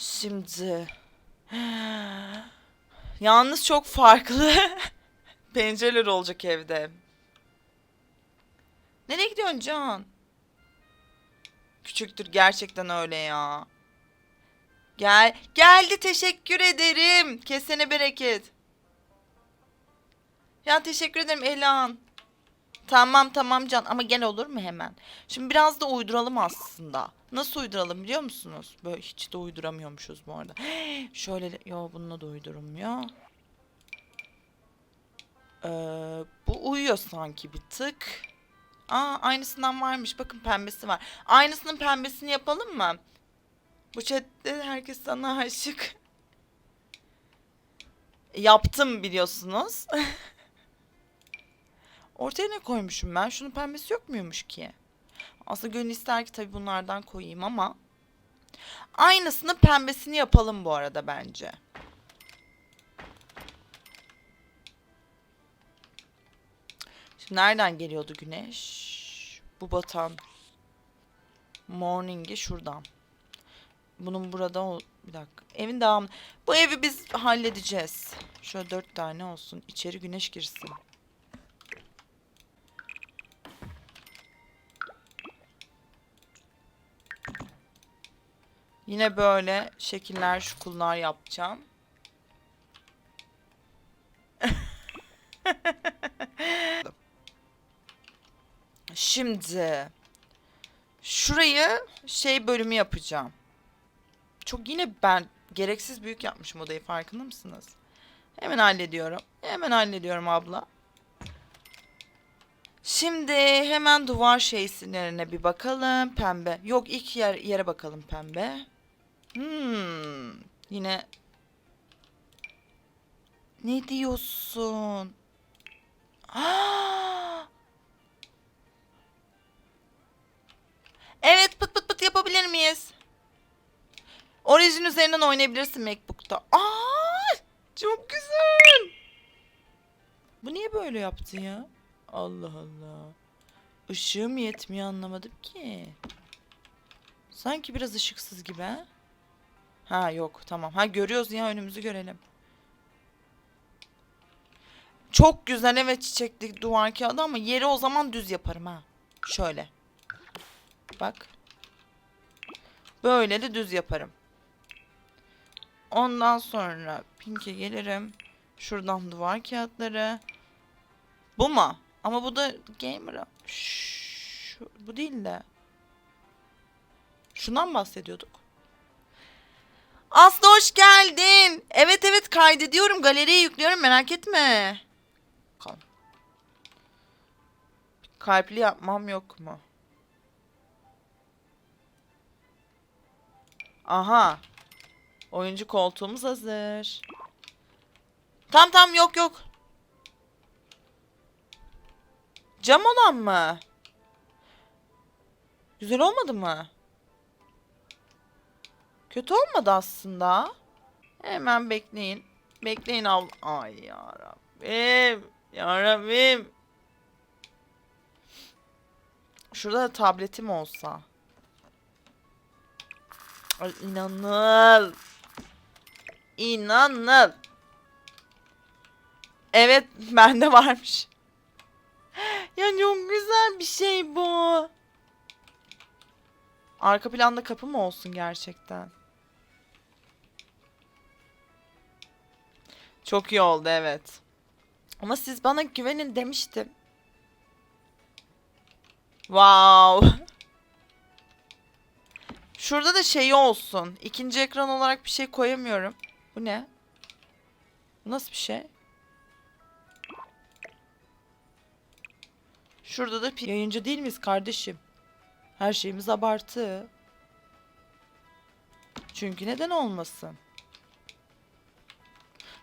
Şimdi. Yalnız çok farklı pencereler olacak evde. Nereye gidiyorsun Can? Küçüktür gerçekten öyle ya. Gel, geldi teşekkür ederim. Kesene bereket. Ya teşekkür ederim Elan. Tamam tamam Can ama gel olur mu hemen? Şimdi biraz da uyduralım aslında. Nasıl uyduralım biliyor musunuz? Böyle hiç de uyduramıyormuşuz bu arada. Şöyle yo bununla da uydurulmuyor. Ee, bu uyuyor sanki bir tık. Aa aynısından varmış. Bakın pembesi var. Aynısının pembesini yapalım mı? Bu chatte herkes sana aşık. Yaptım biliyorsunuz. Ortaya ne koymuşum ben? Şunun pembesi yok muymuş ki? Aslında gönül ister ki tabii bunlardan koyayım ama. Aynısını pembesini yapalım bu arada bence. Şimdi nereden geliyordu güneş? Bu batan. Morning'i şuradan. Bunun burada o bir dakika. Evin devamı. Bu evi biz halledeceğiz. Şöyle dört tane olsun. İçeri güneş girsin. Yine böyle şekiller, şukullar yapacağım. Şimdi şurayı şey bölümü yapacağım. Çok yine ben gereksiz büyük yapmışım odayı farkında mısınız? Hemen hallediyorum. Hemen hallediyorum abla. Şimdi hemen duvar şeysinlerine bir bakalım. Pembe. Yok ilk yer, yere bakalım pembe. Hmm. Yine ne diyorsun? Aa! Evet pıt pıt pıt yapabilir miyiz? Origin üzerinden oynayabilirsin Macbook'ta. Aa! Çok güzel. Bu niye böyle yaptı ya? Allah Allah. Işığım yetmiyor anlamadım ki. Sanki biraz ışıksız gibi ha? Ha yok tamam. Ha görüyoruz ya önümüzü görelim. Çok güzel evet çiçekli duvar kağıdı ama yeri o zaman düz yaparım ha. Şöyle. Bak. Böyle de düz yaparım. Ondan sonra Pink'e gelirim. Şuradan duvar kağıtları. Bu mu? Ama bu da gamer'a. Bu değil de. Şundan bahsediyorduk. Aslı hoş geldin. Evet evet kaydediyorum. Galeriye yüklüyorum merak etme. Bakalım. Kalpli yapmam yok mu? Aha. Oyuncu koltuğumuz hazır. Tam tam yok yok. Cam olan mı? Güzel olmadı mı? Kötü olmadı aslında. Hemen bekleyin. Bekleyin abla. Ay yarabbim. Yarabbim. Şurada da tabletim olsa. Ay inanıl. İnanıl. Evet bende varmış. Ya çok güzel bir şey bu. Arka planda kapı mı olsun gerçekten? Çok iyi oldu evet. Ama siz bana güvenin demiştim. Wow. Şurada da şeyi olsun. İkinci ekran olarak bir şey koyamıyorum. Bu ne? Bu nasıl bir şey? Şurada da yayıncı değil miyiz kardeşim? Her şeyimiz abartı. Çünkü neden olmasın?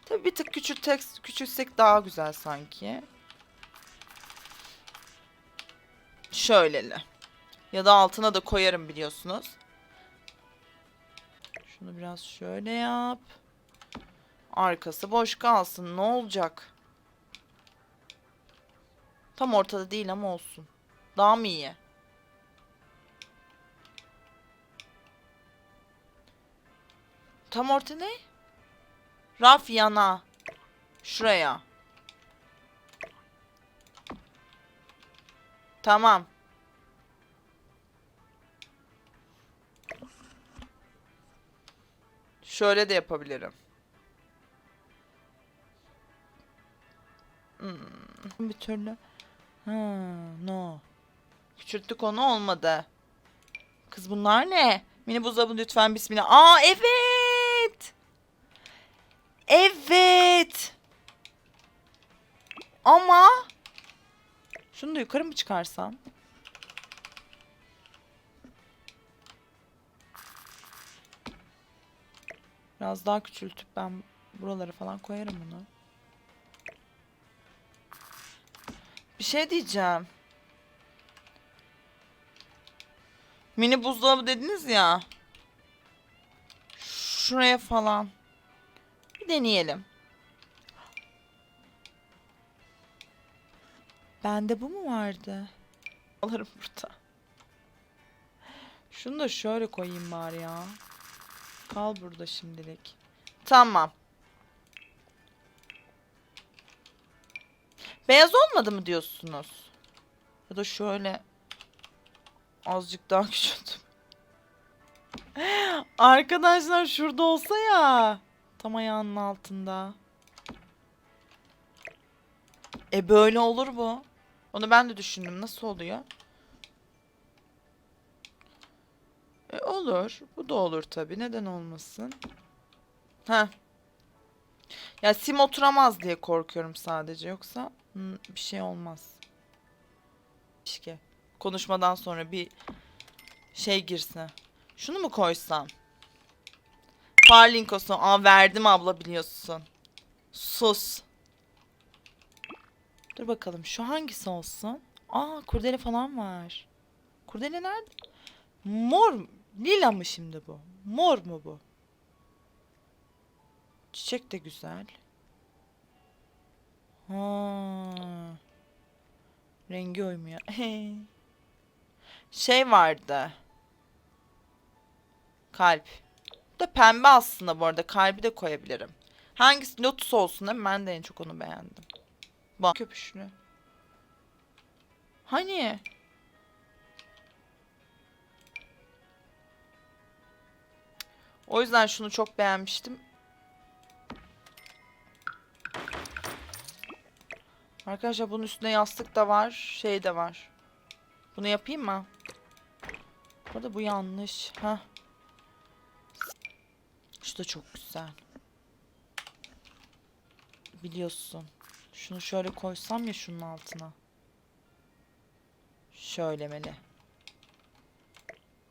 Tabii bir tık küçültek, küçülsek daha güzel sanki. Şöyleli. Ya da altına da koyarım biliyorsunuz. Şunu biraz şöyle yap. Arkası boş kalsın. Ne olacak? Tam ortada değil ama olsun. Daha mı iyi? Tam orta ne? Raf yana. Şuraya. Tamam. Şöyle de yapabilirim. Hmm, bir türlü. Ha, no. Küçülttük onu olmadı. Kız bunlar ne? Mini buzdolabı lütfen bismillah. Aa evet. Evet. Ama şunu da yukarı mı çıkarsam? Biraz daha küçültüp ben buraları falan koyarım bunu. Bir şey diyeceğim. Mini buzdolabı dediniz ya. Şuraya falan. Deneyelim. Bende bu mu vardı? Alırım burada. Şunu da şöyle koyayım bari ya. Kal burada şimdilik. Tamam. Beyaz olmadı mı diyorsunuz? Ya da şöyle azıcık daha küçültüm. Arkadaşlar şurada olsa ya. Tam ayağının altında. E böyle olur bu. Onu ben de düşündüm. Nasıl oluyor? E olur. Bu da olur tabii. Neden olmasın? Ha. Ya sim oturamaz diye korkuyorum sadece. Yoksa hmm, bir şey olmaz. Keşke. Konuşmadan sonra bir şey girse. Şunu mu koysam? Parlinkos'u. Aa verdim abla biliyorsun. Sus. Dur bakalım şu hangisi olsun? Aa kurdele falan var. Kurdele nerede? Mor? Lila mı şimdi bu? Mor mu bu? Çiçek de güzel. Ha. Rengi uymuyor. şey vardı. Kalp. Bu da pembe aslında bu arada. Kalbi de koyabilirim. Hangisi lotus olsun değil mi? Ben de en çok onu beğendim. Bak köpüşünü. Hani? O yüzden şunu çok beğenmiştim. Arkadaşlar bunun üstünde yastık da var. Şey de var. Bunu yapayım mı? Bu arada bu yanlış. Ha. Da çok güzel. Biliyorsun. Şunu şöyle koysam ya şunun altına. Şöylemeli.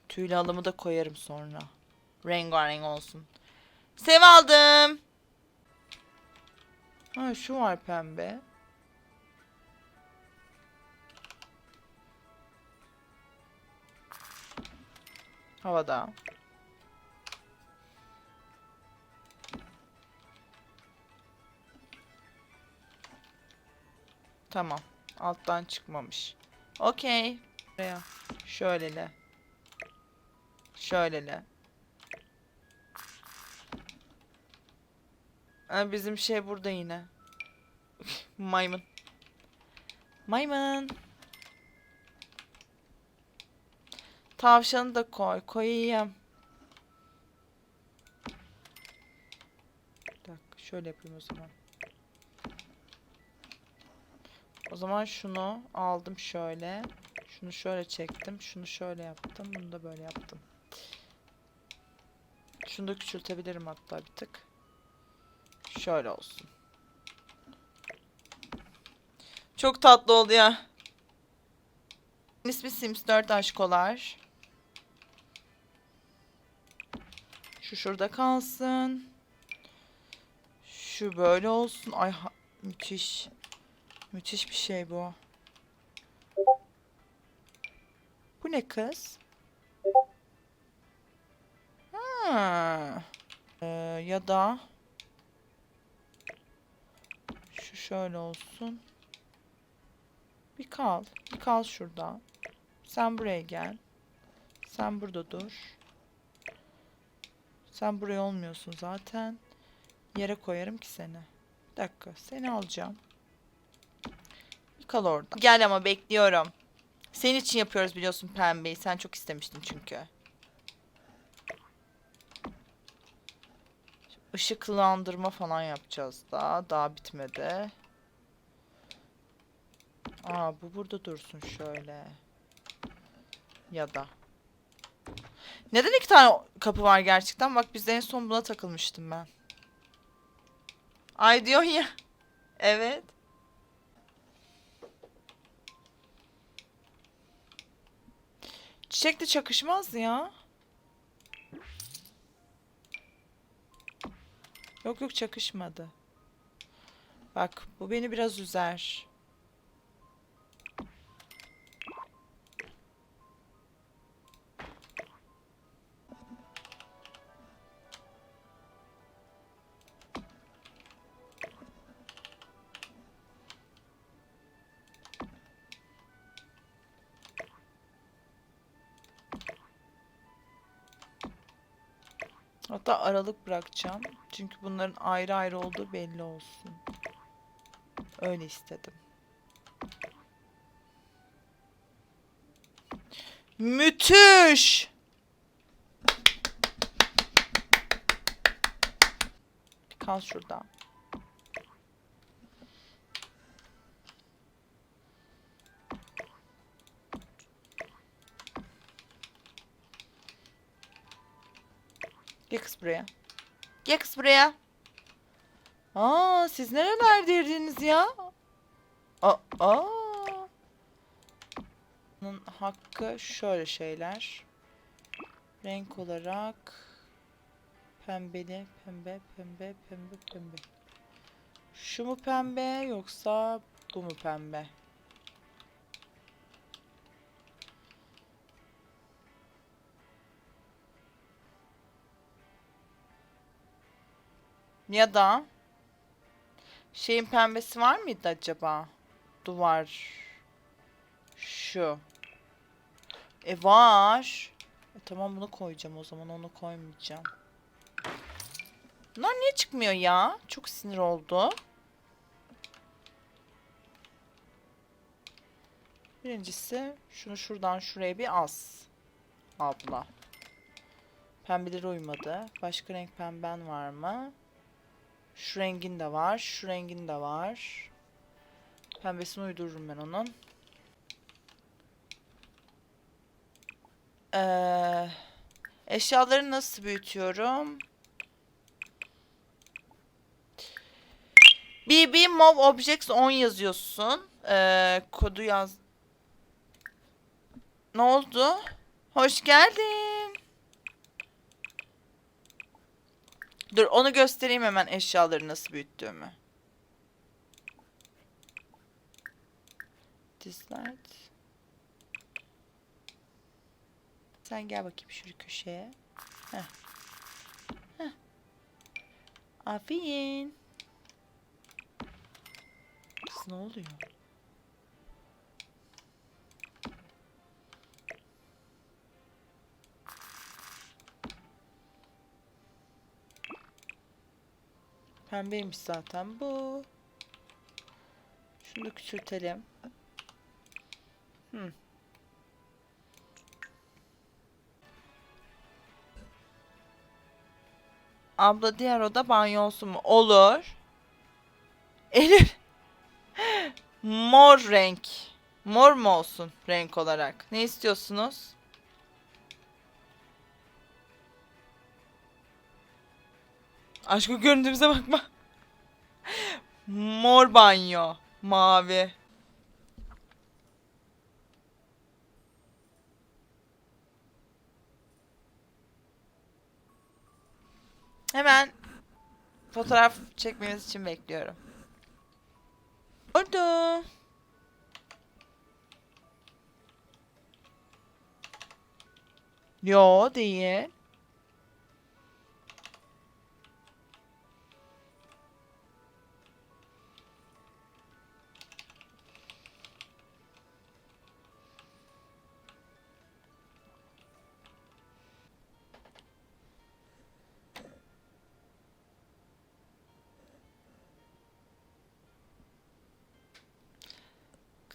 Tüylü halımı da koyarım sonra. Rengarenk olsun. Sev aldım. Ha şu var pembe. Havada. Tamam. Alttan çıkmamış. Okey. Buraya. Şöylele. Şöylele. Ha, bizim şey burada yine. Maymun. Maymun. Tavşanı da koy. Koyayım. Bir dakika. Şöyle yapayım o zaman. O zaman şunu aldım şöyle. Şunu şöyle çektim. Şunu şöyle yaptım. Bunu da böyle yaptım. Şunu da küçültebilirim hatta bir tık. Şöyle olsun. Çok tatlı oldu ya. İsmi Sims 4 aşkolar. Şu şurada kalsın. Şu böyle olsun. Ay ha- müthiş. Müthiş bir şey bu. Bu ne kız? Ha. Ee, ya da şu şöyle olsun. Bir kal. Bir kal şurada. Sen buraya gel. Sen burada dur. Sen buraya olmuyorsun zaten. Yere koyarım ki seni. Bir dakika seni alacağım. Kal orada. Gel ama bekliyorum. Senin için yapıyoruz biliyorsun pembeyi. Sen çok istemiştin çünkü. Işıklandırma falan yapacağız daha. Daha bitmedi. Aa bu burada dursun şöyle. Ya da. Neden iki tane kapı var gerçekten? Bak biz en son buna takılmıştım ben. Ay diyorsun ya. Evet. Çiçek de çakışmaz ya. Yok yok çakışmadı. Bak bu beni biraz üzer. Hatta aralık bırakacağım. Çünkü bunların ayrı ayrı olduğu belli olsun. Öyle istedim. Müthiş! Kal şurada. Gel kız buraya. Gel kız buraya. Aa, siz nerelerdeydiniz ya? Aa, aa. Bunun hakkı şöyle şeyler. Renk olarak pembeli, pembe, pembe, pembe, pembe. Şu mu pembe yoksa bu mu pembe? Ya da şeyin pembesi var mıydı acaba? Duvar. Şu. E var. E tamam bunu koyacağım o zaman onu koymayacağım. Bunlar niye çıkmıyor ya? Çok sinir oldu. Birincisi şunu şuradan şuraya bir az. Abla. Pembeleri uymadı. Başka renk pemben var mı? Şu rengin de var. Şu rengin de var. Pembesini uydururum ben onun. Ee, eşyaları nasıl büyütüyorum? BB Mov Objects 10 yazıyorsun. Ee, kodu yaz. Ne oldu? Hoş geldin. Dur onu göstereyim hemen eşyaları nasıl büyüttüğümü. Dislight. Sen gel bakayım şu köşeye. Heh. Heh. Aferin. Kız ne oluyor? Pembeymiş zaten bu. Şunu da küçültelim. Hmm. Abla diğer oda banyo olsun mu? Olur. Elif. Mor renk. Mor mu olsun renk olarak? Ne istiyorsunuz? Aşkı görüntümüze bakma. Mor banyo. Mavi. Hemen fotoğraf çekmemiz için bekliyorum. Orada. Yo değil.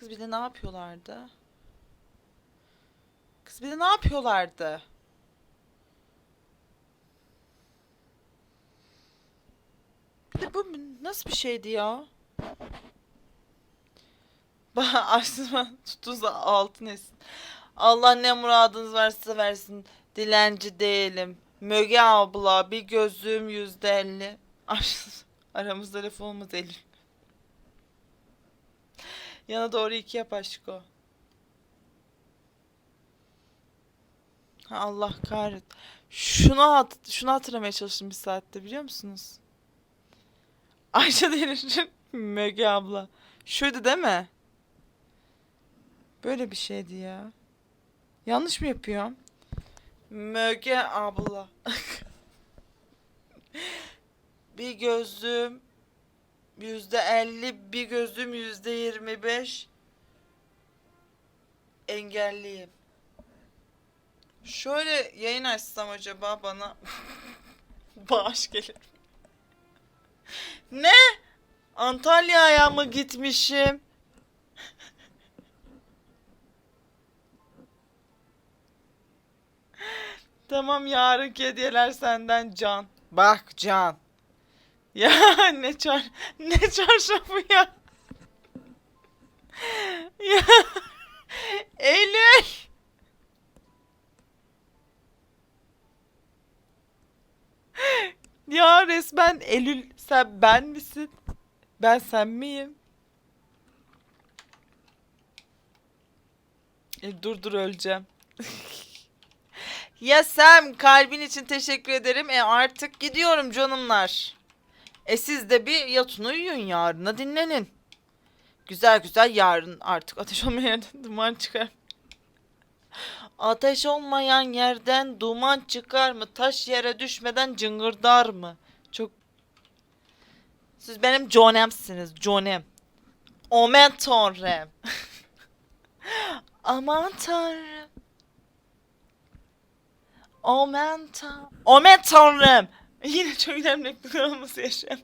Kız bir de ne yapıyorlardı? Kız bir de ne yapıyorlardı? Bir de bu nasıl bir şeydi ya? Aslında tutunsa altın etsin. Allah ne muradınız varsa versin. Dilenci değilim. Möge abla bir gözlüğüm yüzde elli. Aramızda laf olmaz Eylül. Yana doğru iki yap aşko. Ha, Allah kahret. Şunu hat şunu hatırlamaya çalıştım bir saatte biliyor musunuz? Ayşe Deniz'in Möge abla. Şuydu değil mi? Böyle bir şeydi ya. Yanlış mı yapıyorum? Möge abla. bir gözlüğüm yüzde elli, bir gözlüğüm yüzde yirmi beş. Engelliyim. Şöyle yayın açsam acaba bana bağış gelir. Ne? Antalya'ya mı gitmişim? Tamam yarınki hediyeler senden Can. Bak Can. Ya ne çar ne çarşafı ya. Ya Eylül. Ya resmen Eylül sen ben misin? Ben sen miyim? E, dur dur öleceğim. Ya Sam kalbin için teşekkür ederim. E artık gidiyorum canımlar. E siz de bir yatın uyuyun yarına dinlenin. Güzel güzel yarın artık ateş olmayan yerden duman çıkar. Ateş olmayan yerden duman çıkar mı? Taş yere düşmeden cıngırdar mı? Çok... Siz benim Jonem'siniz. Jonem. Aman tanrım. Aman tanrım. Aman tanrım. Aman tanrım. Yine çok önemli olması yaşıyorum.